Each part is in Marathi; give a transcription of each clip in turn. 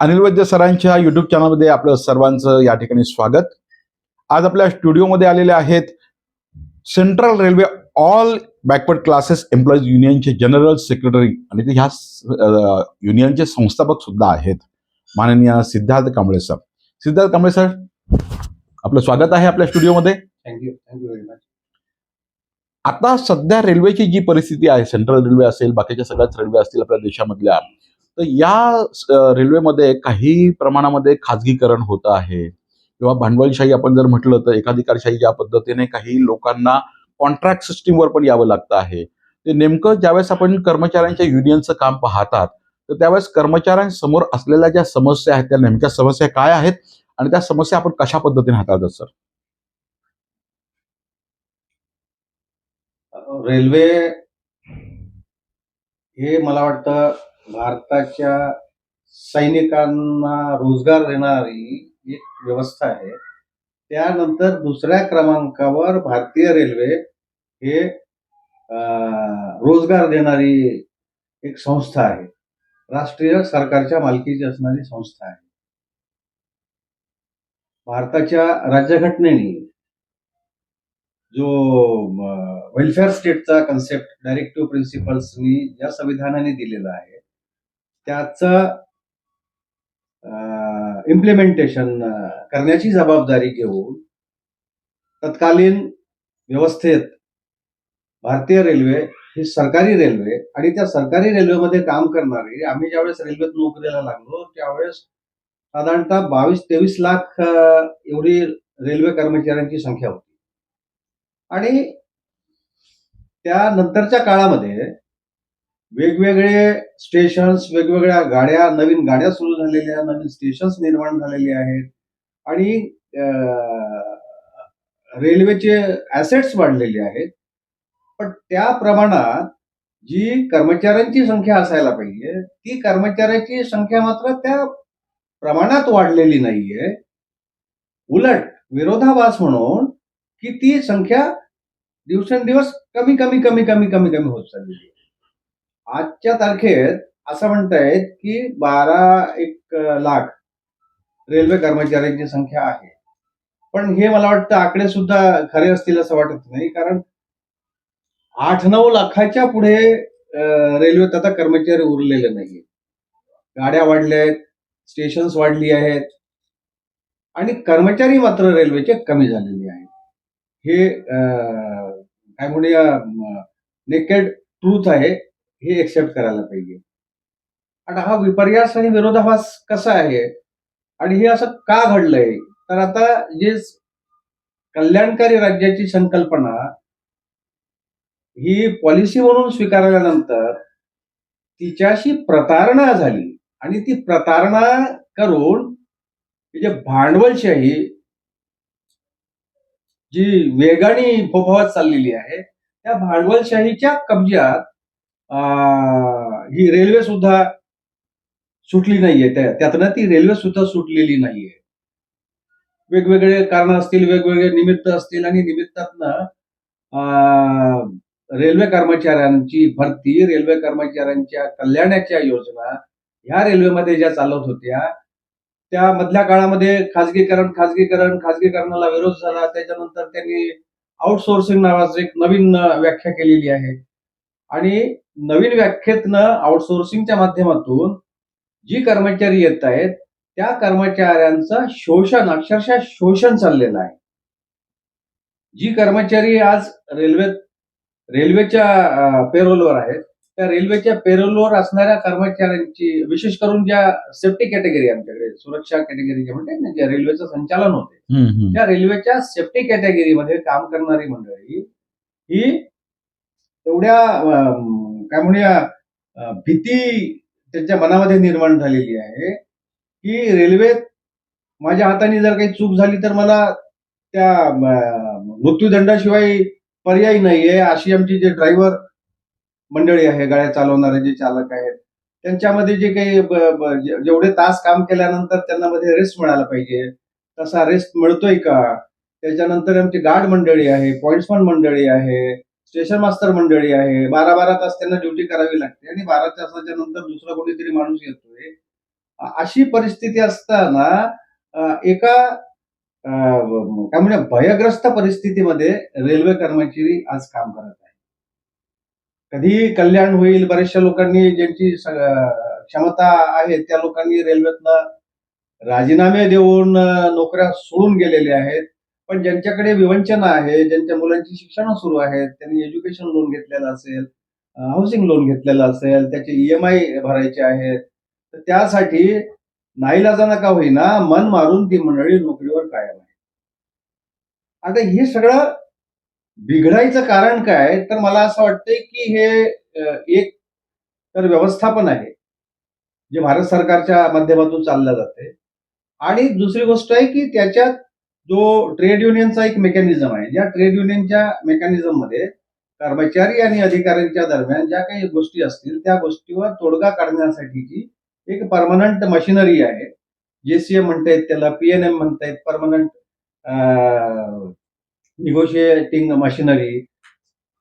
अनिल वैद्य सरांच्या युट्यूब चॅनलमध्ये आपलं सर्वांचं या ठिकाणी स्वागत. आज आपल्या स्टुडिओमध्ये आलेले आहेत central railway all backward classes employees युनियनचे जनरल सेक्रेटरी आणि ते ह्या युनियनचे संस्थापक सुद्धा आहेत. माननीय सिद्धार्थ कांबळे सर सिद्धार्थ कांबळे सर आपलं स्वागत आहे आपल्या स्टुडिओमध्ये थँक्यू थँक्यू व्हेरी मच आता सध्या रेल्वेची जी परिस्थिती आहे सेंट्रल रेल्वे असेल बाकीच्या सगळ्याच रेल्वे असतील आपल्या देशामधल्या तर या रेल्वेमध्ये काही प्रमाणामध्ये खाजगीकरण होत आहे. किंवा भांडवलशाही आपण जर म्हटलं तर एकाधिकारशाही ज्या पद्धतीने काही लोकांना कॉन्ट्रॅक्ट सिस्टीमवर पण यावं लागतं आहे. ते नेमकं ज्यावेळेस आपण कर्मचाऱ्यांच्या युनियनचं काम पाहतात तर त्यावेळेस कर्मचाऱ्यांसमोर असलेल्या ज्या समस्या आहेत त्या नेमक्या समस्या काय आहेत आणि त्या समस्या आपण कशा पद्धतीने हाताळतात सर? रेल्वे हे मला वाटतं भारताच्या सैनिकांना रोजगार देणारी एक व्यवस्था आहे. त्यानंतर दुसऱ्या क्रमांकावर भारतीय रेल्वे हे रोजगार देणारी एक संस्था आहे. राष्ट्रीय सरकारच्या मालकीची असणारी संस्था आहे. भारताच्या राज्यघटनेने जो वेलफेअर स्टेटचा कन्सेप्ट डायरेक्टिव्ह प्रिन्सिपल्सनी ज्या संविधानाने दिलेला आहे त्याचं इम्प्लिमेंटेशन करण्याची जबाबदारी घेऊन तत्कालीन व्यवस्थेत भारतीय रेल्वे ही सरकारी रेल्वे आणि त्या सरकारी रेल्वेमध्ये काम करणारे आम्ही ज्यावेळेस रेल्वेत नोकरीला लागलो त्यावेळेस साधारणतः बावीस तेवीस लाख एवढी रेल्वे कर्मचाऱ्यांची संख्या होती. आणि त्यानंतरच्या काळामध्ये वेगवेगळे स्टेशन्स वेगवेगळ्या गाड्या नवीन गाड्या सुरू झालेल्या नवीन स्टेशन्स निर्माण झालेले आहेत. आणि रेल्वेचे ॲसेट्स वाढलेले आहेत. पण त्या प्रमाणात जी कर्मचाऱ्यांची संख्या असायला पाहिजे ती कर्मचाऱ्याची संख्या मात्र त्या प्रमाणात वाढलेली नाहीये. उलट विरोधाभास म्हणून की ती संख्या दिवसेंदिवस कमी कमी कमी कमी कमी कमी होत चाललेली आहे. आजच्या तारखेत असं म्हणतायत की बारा एक लाख रेल्वे कर्मचाऱ्यांची संख्या आहे. पण हे मला वाटतं आकडे सुद्धा खरे असतील असं वाटत नाही कारण आठ नऊ लाखाच्या पुढे रेल्वेत आता कर्मचारी उरलेले नाही गाड्या वाढल्या आहेत स्टेशन्स वाढली आहेत आणि कर्मचारी मात्र रेल्वेचे कमी झालेले आहेत. हे काय म्हणूया नेकेड ट्रूथ आहे. हे एक्सेप्ट करायला पाहिजे. आता हा विपर्यास आणि विरोधाभास कसा आहे? आणि हे असं का घडलंय? तर आता जे कल्याणकारी राज्याची संकल्पना ही पॉलिसी म्हणून स्वीकारल्यानंतर तिच्याशी प्रतारणा झाली. आणि ती प्रतारणा करून जे भांडवलशाही जी वेगाने फोफावत चाललेली आहे त्या भांडवलशाहीच्या कब्जात ही रेल्वे सुद्धा सुटली नाहीये. त्या- त्यातनं ती रेल्वे सुद्धा सुटलेली नाहीये. वेगवेगळे कारण असतील वेगवेगळे निमित्त असतील आणि निमित्तातनं रेल्वे कर्मचाऱ्यांची भरती रेल्वे कर्मचाऱ्यांच्या कल्याणाच्या योजना ह्या रेल्वेमध्ये ज्या चालत होत्या त्या मधल्या काळामध्ये खाजगीकरण खाजगीकरण खाजगीकरणाला विरोध झाला. त्याच्यानंतर त्यांनी आउटसोर्सिंग नावाचं एक नवीन व्याख्या केलेली आहे. आणि नवीन व्याख्येतनं आउटसोर्सिंगच्या माध्यमातून जी कर्मचारी येत आहेत त्या कर्मचाऱ्यांचं शोषण अक्षरशः शोषण चाललेलं आहे. जी कर्मचारी आज रेल्वेत रेल्वेच्या पेरोलवर आहेत त्या रेल्वेच्या पेरोलवर असणाऱ्या कर्मचाऱ्यांची विशेष करून ज्या सेफ्टी कॅटेगरी आमच्याकडे सुरक्षा कॅटेगरी जे म्हणते ना ज्या रेल्वेचं संचालन होते त्या रेल्वेच्या सेफ्टी कॅटेगरीमध्ये काम करणारी मंडळी ही एवढ्या अं, काय म्हणूया भीती त्यांच्या मनामध्ये निर्माण झालेली आहे की रेल्वेत माझ्या हाताने जर काही चूक झाली तर मला त्या मृत्यूदंडाशिवाय पर्याय नाहीये. अशी आमची जे ड्रायव्हर मंडळी आहे गाड्या चालवणारे जे चालक आहेत त्यांच्यामध्ये जे काही जेवढे तास काम केल्यानंतर त्यांना मध्ये रेस्ट मिळाला पाहिजे. तसा रेस्ट मिळतोय का? त्याच्यानंतर आमची गार्ड मंडळी आहे पॉइंट्समन मंडळी आहे स्टेशन मास्टर मंडळी आहे. बारा बारा तास त्यांना ड्युटी करावी लागते आणि बारा तासाच्या नंतर दुसरा कोणीतरी माणूस येतोय. अशी परिस्थिती असताना एका काय म्हणजे भयग्रस्त परिस्थितीमध्ये रेल्वे कर्मचारी आज काम करत आहे कधी कल्याण होईल बऱ्याचशा लोकांनी ज्यांची क्षमता आहे त्या लोकांनी रेल्वेतला राजीनामे देऊन नोकऱ्या सोडून गेलेल्या आहेत. पण ज्यांच्याकडे विवंचना आहे ज्यांच्या मुलांची शिक्षण सुरू आहेत त्यांनी एज्युकेशन लोन घेतलेलं असेल हाऊसिंग लोन घेतलेलं असेल त्याचे ईएमआय भरायचे आहेत तर त्यासाठी नाईलाजाना का होईना मन मारून ती मंडळी नोकरीवर कायम आहे. आता हे सगळं बिघडायचं कारण काय तर मला असं वाटतंय की हे एक तर व्यवस्थापन आहे जे भारत सरकारच्या माध्यमातून चाललं जाते आणि दुसरी गोष्ट आहे की त्याच्यात जो ट्रेड युनियनचा एक मेकॅनिझम आहे या ट्रेड युनियनच्या मेकॅनिझममध्ये कर्मचारी आणि अधिकाऱ्यांच्या दरम्यान ज्या काही गोष्टी असतील त्या गोष्टीवर तोडगा काढण्यासाठीची एक परमनंट मशिनरी आहे. जेसीएम म्हणतायत त्याला पीएनएम म्हणतायत परमनंट निगोशिएटिंग मशिनरी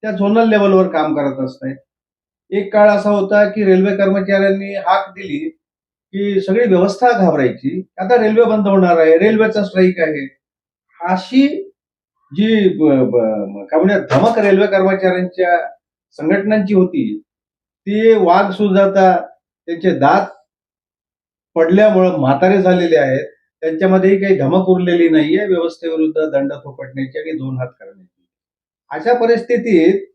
त्या झोनल लेवलवर काम करत असतात एक काळ असा होता की रेल्वे कर्मचाऱ्यांनी हाक दिली की सगळी व्यवस्था घाबरायची. आता रेल्वे बंद होणार आहे रेल्वेचा स्ट्राईक आहे. अशी जी काय म्हणजे धमक रेल्वे कर्मचाऱ्यांच्या संघटनांची होती ती वाघ सुजाता त्यांचे दात पडल्यामुळं म्हातारे झालेले आहेत. त्यांच्यामध्येही काही धमक उरलेली नाहीये. व्यवस्थेविरुद्ध दंड थोपटण्याची आणि दोन हात करण्याची. अशा परिस्थितीत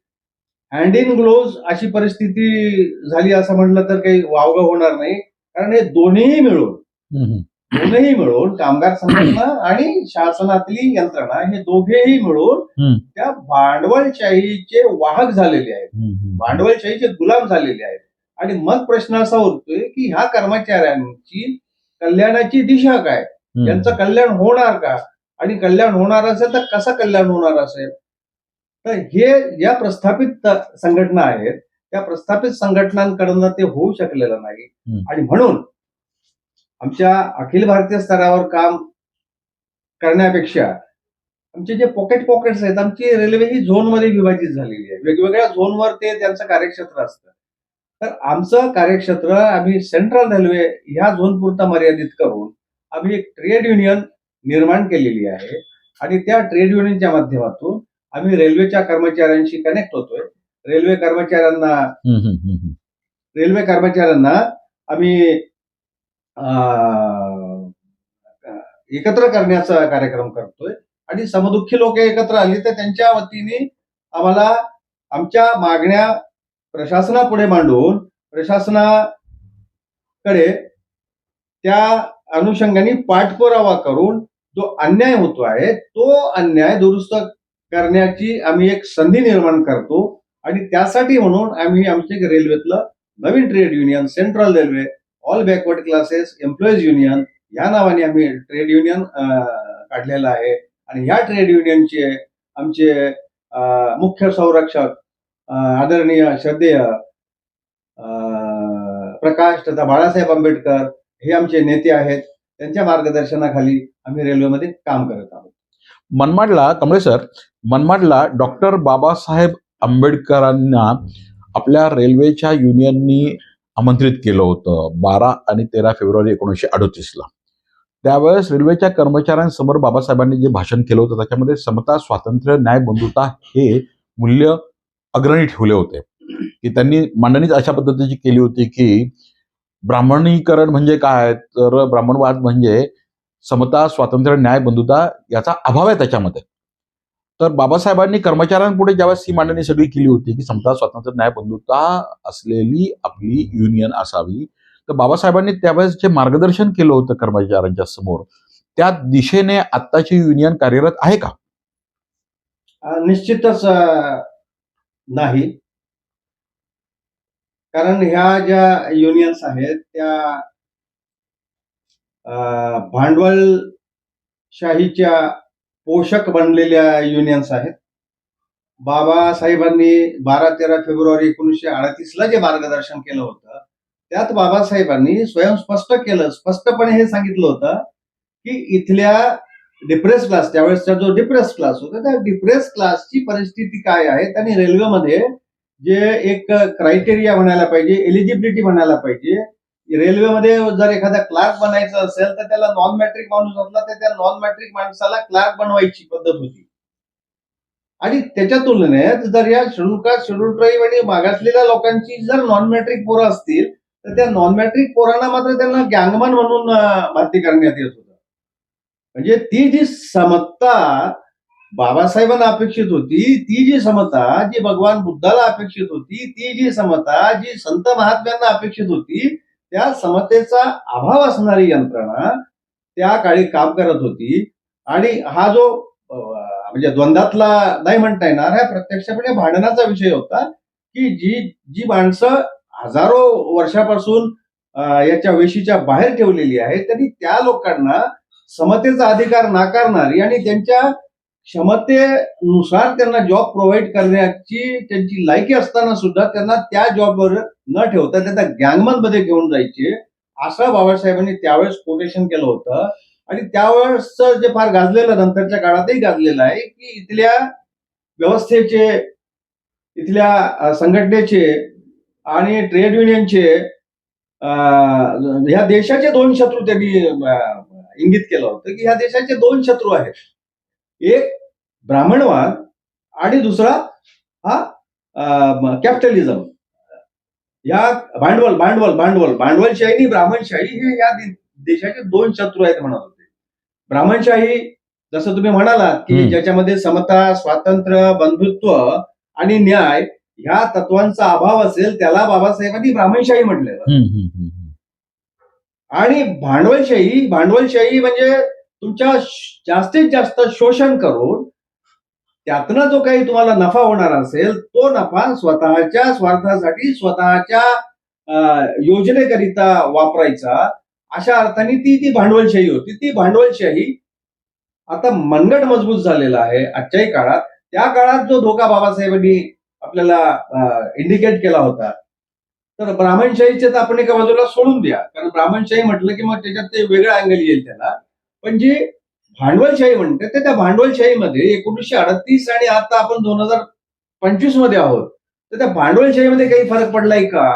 हँड इन ग्लोव्ह अशी परिस्थिती झाली असं म्हटलं तर काही वावगं होणार नाही. कारण हे दोन्हीही मिळून दोन्ही मिळून कामगार संघटना आणि शासनातली यंत्रणा हे दोघेही मिळून. त्या भांडवलशाहीचे वाहक झालेले आहेत. भांडवलशाहीचे गुलाम झालेले आहेत आणि मग प्रश्न असा उरतोय की ह्या कर्मचाऱ्यांची कल्याणाची दिशा काय. यांचं कल्याण होणार का आणि कल्याण होणार असेल तर कसं कल्याण होणार असेल तर हे ज्या प्रस्थापित संघटना आहेत त्या प्रस्थापित संघटनांकडनं ते होऊ शकलेलं नाही. आणि म्हणून आमच्या अखिल भारतीय स्तरावर काम करण्यापेक्षा आमचे जे पॉकेट पॉकेट्स आहेत आमची रेल्वे ही झोनमध्ये विभाजित झालेली आहे. वेगवेगळ्या झोनवर ते त्यांचं कार्यक्षेत्र असतं. तर आमचं कार्यक्षेत्र आम्ही सेंट्रल रेल्वे ह्या झोन पुरता मर्यादित करून आम्ही एक ट्रेड युनियन निर्माण केलेली आहे. आणि त्या ट्रेड युनियनच्या माध्यमातून आम्ही रेल्वेच्या कर्मचाऱ्यांशी कनेक्ट होतोय. रेल्वे कर्मचाऱ्यांना. रेल्वे कर्मचाऱ्यांना आम्ही एकत्र करण्याचा कार्यक्रम करतोय. आणि समदुःखी लोक एकत्र आली तर त्यांच्या वतीने आम्हाला आमच्या मागण्या प्रशासनापुढे मांडून प्रशासनाकडे त्या अनुषंगाने पाठपुरावा करून जो अन्याय होतो आहे तो अन्याय दुरुस्त करण्याची आम्ही एक संधी निर्माण करतो. आणि त्यासाठी म्हणून आम्ही आमचे रेल्वेतलं नवीन trade union central railway all backward classes employees union या नावाने आम्ही ट्रेड युनियन काढलेलं आहे. आणि या ट्रेड युनियनचे आमचे मुख्य संरक्षक आदरणीय श्रद्धेय प्रकाश तथा बाळासाहेब आंबेडकर हे आमचे नेते आहेत. त्यांच्या मार्गदर्शनाखाली आम्ही रेल्वेमध्ये काम करत आहोत. मनमाडला कमळे सर मनमाडला डॉक्टर बाबासाहेब आंबेडकरांना आपल्या रेल्वेच्या युनियननी आमंत्रित केलं होतं. बारा आणि तेरा फेब्रुवारी एकोणीसशे अडोतीसला त्यावेळेस रेल्वेच्या कर्मचाऱ्यांसमोर बाबासाहेबांनी जे भाषण केलं होतं त्याच्यामध्ये समता स्वातंत्र्य न्याय बंधुता हे मूल्य अग्रणी ठेवले होते. की त्यांनी मांडणीच अशा पद्धतीची केली होती की ब्राह्मणीकरण म्हणजे काय? तर ब्राह्मणवाद म्हणजे समता स्वातंत्र्य न्याय बंधुता याचा अभाव आहे त्याच्यामध्ये. तर बाबासाहेबांनी कर्मचाऱ्यांपुढे ज्यावेळेस ही मांडणी सगळी केली होती की समता स्वातंत्र्य न्याय बंधुता असलेली आपली युनियन असावी. तर बाबासाहेबांनी त्यावेळेस जे मार्गदर्शन केलं होतं कर्मचाऱ्यांच्या समोर त्या दिशेने आत्ताची युनियन कार्यरत आहे का? निश्चितच नाही. कारण ह्या ज्या युनियन्स आहेत त्या भांडवलशाहीच्या पोषक बनलेल्या युनियन्स आहेत. बाबासाहेबांनी बारा तेरा फेब्रुवारी एकोणीसशे अडतीसला जे मार्गदर्शन केलं होतं त्यात बाबासाहेबांनी स्वयं स्पष्ट केलं स्पष्टपणे हे सांगितलं होतं की इथल्या डिप्रेस क्लास त्यावेळेसचा जो डिप्रेस क्लास होता त्या डिप्रेस क्लासची परिस्थिती काय आहे? आणि रेल्वेमध्ये जे एक क्रायटेरिया म्हणायला पाहिजे एलिजिबिलिटी म्हणायला पाहिजे रेल्वेमध्ये जर एखादा क्लार्क बनायचं असेल तर त्याला नॉन मॅट्रिक माणूस असला तर त्या नॉन मॅट्रिक माणसाला क्लार्क बनवायची पद्धत होती. आणि त्याच्या तुलनेत जर या शेड्यूल कास्ट शेड्यूल ट्राईब आणि मागासलेल्या लोकांची जर नॉन मॅट्रिक पोरं असतील तर त्या नॉन मॅट्रिक पोरांना मात्र त्यांना गँगमन म्हणून भरती करण्यात येत होतं. म्हणजे ती जी समता बाबासाहेबांना अपेक्षित होती ती जी समता जी भगवान बुद्धाला अपेक्षित होती ती जी समता जी संत महात्म्यांना अपेक्षित होती त्या समतेचा अभाव असणारी यंत्रणा त्या काळी काम करत होती. आणि हा जो म्हणजे द्वंद्वातला नाही म्हणता येणार हा प्रत्यक्षपणे भांडणाचा विषय होता की जी जी माणसं हजारो वर्षापासून याच्या वेशीच्या बाहेर ठेवलेली आहेत त्यांनी त्या लोकांना समतेचा अधिकार नाकारणारी आणि त्यांच्या क्षमतेनुसार त्यांना जॉब प्रोव्हाइड करण्याची त्यांची लायकी असताना सुद्धा त्यांना त्या जॉबवर न ठेवता त्यांना गँगमनमध्ये घेऊन जायचे असं बाबासाहेबांनी त्यावेळेस कोटेशन केलं होतं. आणि त्यावेळेस जे फार गाजलेलं नंतरच्या काळातही गाजलेलं आहे की इथल्या व्यवस्थेचे इथल्या संघटनेचे आणि ट्रेड युनियनचे ह्या देशाचे दोन शत्रू त्यांनी इंगित केलं होतं की ह्या देशाचे दोन शत्रू आहेत. एक ब्राह्मणवाद आणि दुसरा हा कॅपिटलिझम या भांडवल भांडवल भांडवल भांडवलशाही आणि ब्राह्मणशाही हे या देशाचे दोन शत्रू आहेत म्हणत होते ब्राह्मणशाही जसं तुम्ही म्हणालात की. ज्याच्यामध्ये समता स्वातंत्र्य बंधुत्व आणि न्याय ह्या तत्वांचा अभाव असेल त्याला बाबासाहेबांनी ब्राह्मणशाही म्हटलेलं. आणि भांडवलशाही भांडवलशाही म्हणजे तुमच्या जास्तीत जास्त शोषण करून त्यातनं जो काही तुम्हाला नफा होणार असेल तो नफा स्वतःच्या स्वार्थासाठी स्वतःच्या योजनेकरिता वापरायचा. अशा अर्थाने ती ती भांडवलशाही होती ती भांडवलशाही आता मनगट मजबूत झालेला आहे आजच्याही काळात. त्या काळात जो धोका बाबासाहेबांनी आपल्याला इंडिकेट केला होता तर ब्राह्मणशाहीचे तर आपण एका बाजूला सोडून द्या. कारण ब्राह्मणशाही म्हटलं की मग त्याच्यात ते वेगळं अँगल येईल त्याला. पण जे भांडवलशाही म्हणते ते त्या भांडवलशाहीमध्ये एकोणीसशे अडतीस आणि आता आपण दोन हजार पंचवीसमध्ये आहोत. तर त्या भांडवलशाहीमध्ये काही फरक पडलाय का?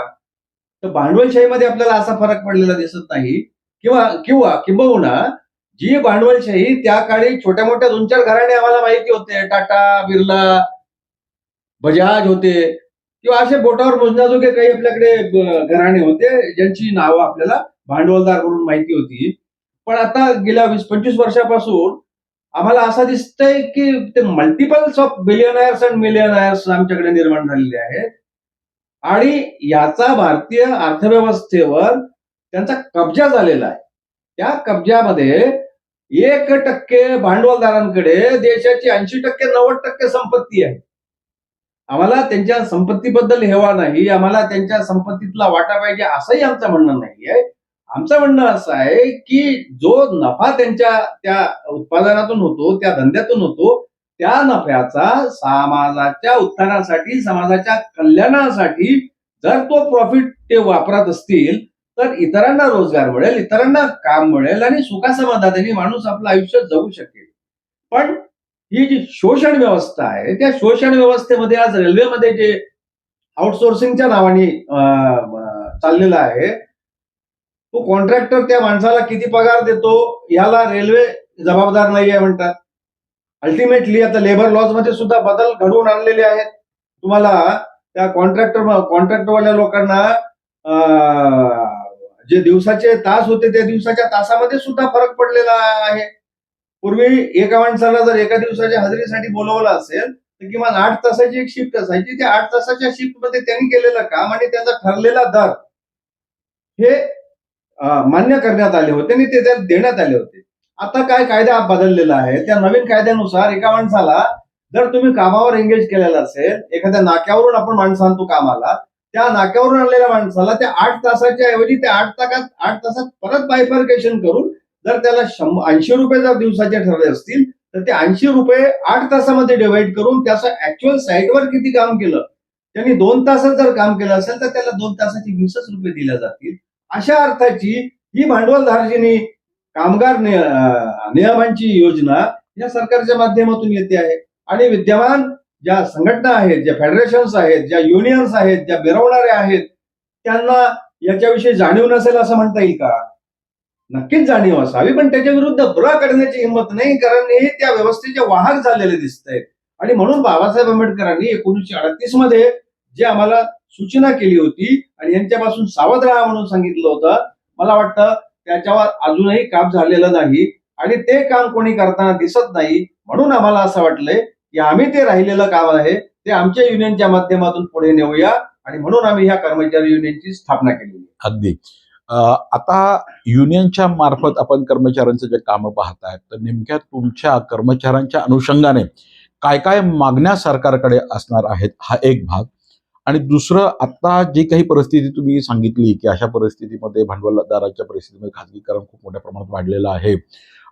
तर भांडवलशाहीमध्ये आपल्याला असा फरक पडलेला दिसत नाही. किंवा किंवा किंबहुना जी भांडवलशाही त्या काळी छोट्या मोठ्या दोन चार घराणे आम्हाला माहिती होते. टाटा बिर्ला बजाज होते. किंवा असे बोटावर मोजण्याजोगे काही आपल्याकडे घराणे होते ज्यांची नावं आपल्याला भांडवलदार म्हणून माहिती होती. पण आता गेल्या वीस पंचवीस वर्षापासून आम्हाला असं दिसतंय की ते multiples of billionaires and millionaires आमच्याकडे निर्माण झालेले आहेत. आणि याचा भारतीय अर्थव्यवस्थेवर त्यांचा कब्जा झालेला आहे. त्या कब्जामध्ये एक टक्के भांडवलदारांकडे देशाची ऐंशी टक्के नव्वद टक्के संपत्ती आहे. आम्हाला त्यांच्या संपत्तीबद्दल हेवा नाही. आम्हाला त्यांच्या संपत्तीतला वाटा पाहिजे असंही आमचं म्हणणं नाही आहे आमचं म्हणणं असं आहे की जो नफा त्यांच्या त्या उत्पादनातून होतो त्या धंद्यातून होतो त्या नफ्याचा समाजाच्या उत्थानासाठी समाजाच्या कल्याणासाठी जर तो प्रॉफिट ते वापरत असतील तर इतरांना रोजगार मिळेल इतरांना काम मिळेल आणि सुखासमाधानाने माणूस आपलं आयुष्य जगू शकेल. पण ही जी शोषण व्यवस्था आहे त्या शोषण व्यवस्थेमध्ये आज रेल्वेमध्ये जे आउटसोर्सिंगच्या नावाने चाललेलं आहे तो कॉन्ट्रॅक्टर त्या माणसाला किती पगार देतो याला रेल्वे जबाबदार नाही आहे म्हणतात. अल्टिमेटली आता लेबर लॉजमध्ये सुद्धा बदल घडवून आणलेले आहेत. तुम्हाला त्या कॉन्ट्रॅक्टर कॉन्ट्रॅक्टरवाल्या लोकांना जे दिवसाचे तास होते त्या दिवसाच्या तासामध्ये सुद्धा फरक पडलेला आहे. पूर्वी एका माणसाला जर एका दिवसाच्या हजेरीसाठी बोलवलं असेल तर किमान आठ तासाची एक शिफ्ट असायची. त्या आठ तासाच्या शिफ्टमध्ये त्यांनी केलेलं काम आणि त्याचा ठरलेला दर हे मान्य करण्यात आले होते आणि ते त्यात देण्यात आले होते. आता काय कायदा बदललेला आहे? त्या नवीन कायद्यानुसार एका माणसाला जर तुम्ही कामावर एंगेज केलेला असेल एखाद्या नाक्यावरून आपण माणसं आणतो कामाला त्या नाक्यावरून आणलेल्या माणसाला त्या आठ तासाच्या ऐवजी त्या आठ तासात आठ तासात परत बायफर्केशन करून जर त्याला ऐंशी रुपये जर दिवसाचे ठरले असतील तर ते ऐंशी रुपये आठ तासामध्ये डिवाइड करून त्याचं ऍक्च्युअल साईटवर किती काम केलं? त्यांनी दोन तासात जर काम केलं असेल तर त्याला दोन तासाचे वीसच रुपये दिले जातील. अशा अर्थाची ही भांडवलधारजीनी कामगार नियमांची योजना या सरकारच्या माध्यमातून येते आहे. आणि विद्यमान ज्या संघटना आहेत ज्या फेडरेशन्स आहेत ज्या युनियन्स आहेत ज्या मिरवणाऱ्या आहेत त्यांना याच्याविषयी जाणीव नसेल असं म्हणता येईल का? नक्कीच जाणीव असावी पण त्याच्या विरुद्ध बुरा करण्याची हिंमत नाही कारण हे त्या व्यवस्थेचे वाहक झालेले दिसत आहेत. आणि म्हणून बाबासाहेब आंबेडकरांनी एकोणीसशे अडतीसमध्ये जे आम्हाला सूचना केली होती आणि यांच्यापासून सावध राहा म्हणून सांगितलं होतं. मला वाटतं त्याच्यावर अजूनही काम झालेलं नाही आणि ते काम कोणी करताना दिसत नाही. म्हणून आम्हाला असं वाटलंय की आम्ही ते राहिलेलं काम आहे ते आमच्या युनियनच्या माध्यमातून पुढे नेऊया आणि म्हणून आम्ही ह्या कर्मचारी युनियनची स्थापना केली अगदी. आता युनियनच्या मार्फत आपण कर्मचाऱ्यांचं जे कामं पाहतायत तर नेमक्या तुमच्या कर्मचाऱ्यांच्या अनुषंगाने काय काय मागण्या सरकारकडे असणार आहेत हा एक भाग. आणि दुसरं आता जी काही परिस्थिती तुम्ही सांगितली की अशा परिस्थितीमध्ये भांडवलदाराच्या परिस्थितीमध्ये खाजगीकरण खूप मोठ्या प्रमाणात वाढलेलं आहे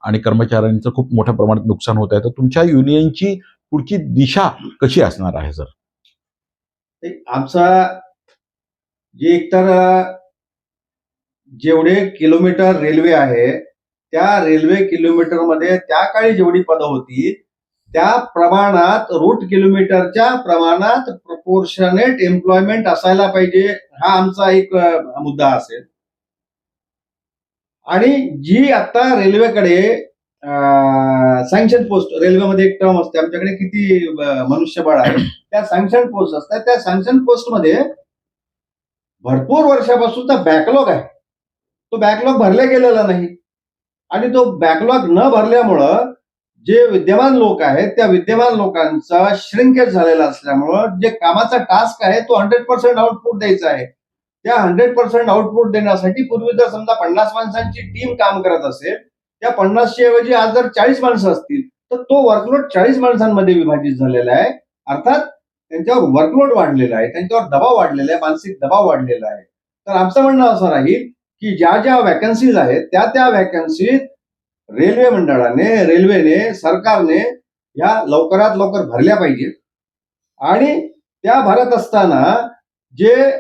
आणि कर्मचाऱ्यांचं खूप मोठ्या प्रमाणात नुकसान होत आहे तर तुमच्या युनियनची पुढची दिशा कशी असणार आहे सर? आमचा जे एकतर जेवढे किलोमीटर रेल्वे आहे त्या रेल्वे किलोमीटरमध्ये त्या काळी जेवढी पदं होती त्या प्रमाणात रूट किलोमीटरच्या प्रमाणात प्रपोर्शनेट एम्प्लॉयमेंट असायला पाहिजे हा आमचा एक मुद्दा असेल. आणि जी आता रेल्वेकडे सँक्शन पोस्ट रेल्वेमध्ये एक टर्म असते आमच्याकडे किती मनुष्यबळ आहे त्या सँक्शन पोस्ट असतात त्या सँक्शन पोस्टमध्ये भरपूर वर्षापासूनचा बॅकलॉग आहे. तो बॅकलॉग भरला गेलेला नाही. आणि तो बॅकलॉग न भरल्यामुळं जे विद्यमान लोक आहेत त्या विद्यमान लोकांचा श्रिंकेज झालेला असल्यामुळं जे कामाचा टास्क आहे तो हंड्रेड पर्सेंट आउटपुट द्यायचा आहे. त्या हंड्रेड पर्सेंट आउटपुट देण्यासाठी पूर्वी जर समजा पन्नास माणसांची टीम काम करत असेल त्या पन्नासची ऐवजी आज जर चाळीस माणसं असतील तर तो वर्कलोड चाळीस माणसांमध्ये विभाजित झालेला आहे. अर्थात त्यांच्यावर वर्कलोड वाढलेला आहे त्यांच्यावर दबाव वाढलेला आहे मानसिक दबाव वाढलेला आहे. तर आमचं म्हणणं असं राहील की ज्या ज्या वॅकन्सीज आहेत त्या त्या वॅकन्सीत रेल्वे मंडळाने रेल्वेने सरकारने या लवकरात लवकर भरल्या पाहिजेत. आणि त्या भरत असताना जे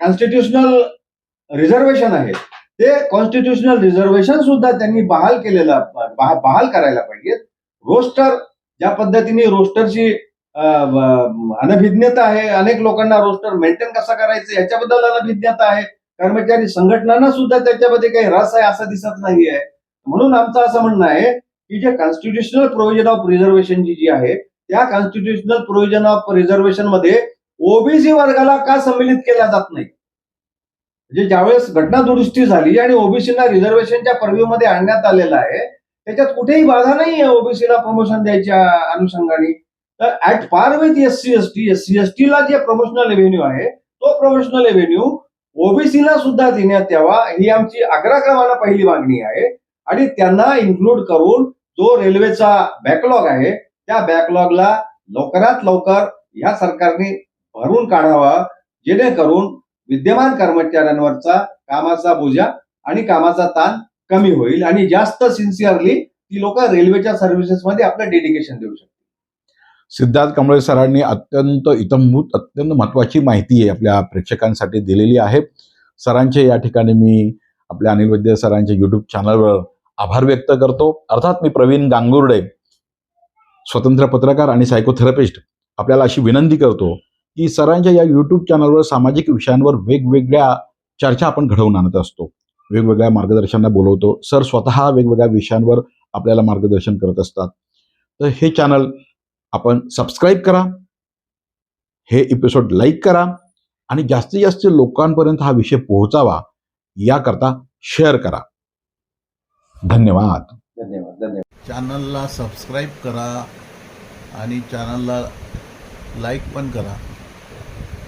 कॉन्स्टिट्युशनल रिझर्वेशन आहे ते कॉन्स्टिट्युशनल रिझर्वेशन सुद्धा त्यांनी बहाल केलेलं बहा- बहाल करायला पाहिजेत. रोस्टर ज्या पद्धतीने रोस्टरची अनभिज्ञता आहे अनेक लोकांना रोस्टर मेंटेन कसा करायचं याच्याबद्दल अनभिज्ञता आहे. कर्मचारी संघटनांना सुद्धा त्याच्यामध्ये काही रस आहे असं दिसत नाहीये. म्हणून आमचं असं म्हणणं आहे की जे कॉन्स्टिट्युशनल प्रोव्हिजन ऑफ रिझर्वेशन जी आहे त्या कॉन्स्टिट्युशनल प्रोव्हिजन ऑफ रिझर्वेशनमध्ये ओबीसी वर्गाला का सम्मिलित केला जात नाही? म्हणजे ज्यावेळेस घटना दुरुस्ती झाली आणि ओबीसीला रिझर्वेशनच्या पर्व्यूमध्ये आणण्यात आलेलं आहे त्याच्यात कुठेही बाधा नाही आहे ओबीसीला प्रमोशन द्यायच्या अनुषंगाने. तर at par with S C S T S C S टीला जे प्रमोशनल रेव्हेन्यू आहे तो प्रमोशनल रेव्हेन्यू ओबीसीला सुद्धा देण्यात यावा ही आमची अग्रक्रमानं पहिली मागणी आहे. आणि त्यांना इन्क्लूड करून जो रेल्वेचा बॅकलॉग आहे त्या बॅकलॉगला लवकरात लवकर या सरकारने भरून काढावा जेणेकरून विद्यमान कर्मचाऱ्यांवरचा कामाचा बोजा आणि कामाचा ताण कमी होईल. आणि जास्त सिन्सिअरली ती लोक रेल्वेच्या सर्व्हिसेसमध्ये आपलं डेडिकेशन देऊ शकतात सिद्धार्थ कांबळे सरांनी अत्यंत इतंभूत अत्यंत महत्वाची माहिती आहे आपल्या प्रेक्षकांसाठी दिलेली आहे. सरांचे या ठिकाणी मी आपल्या अनिल वैद्य सरांच्या युट्यूब चॅनलवर आभार व्यक्त करतो. अर्थात मी प्रवीण गांगुर्डे स्वतंत्र पत्रकार आणि सायकोथेरपिस्ट आपल्याला अशी विनंती करतो की सरांच्या या यूट्यूब चॅनलवर सामाजिक विषयांवर वेगवेगळ्या चर्चा आपण घडवून आणत असतो. वेगवेगळ्या मार्गदर्शनाला बोलवतो. सर स्वतः वेगवेगळ्या विषयांवर आपल्याला मार्गदर्शन करत असतात. तर हे चॅनल आपण सबस्क्राईब करा. हे एपिसोड लाईक करा. आणि जास्तीत जास्त लोकांपर्यंत हा विषय पोहोचावा याकरता शेअर करा. धन्यवाद. धन्यवाद धन्यवाद. चॅनलला सबस्क्राईब करा आणि चॅनलला लाईक पण करा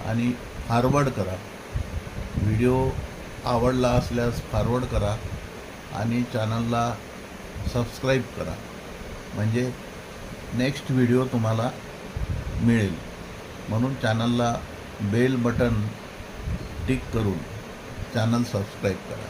आणि फॉरवर्ड करा. व्हिडिओ आवडला असल्यास फॉरवर्ड करा आणि चॅनलला सबस्क्राईब करा. म्हणजे नेक्स्ट व्हिडिओ तुम्हाला मिळेल. म्हणून चॅनलला बेल बटन टिक करून चॅनल सबस्क्राईब करा.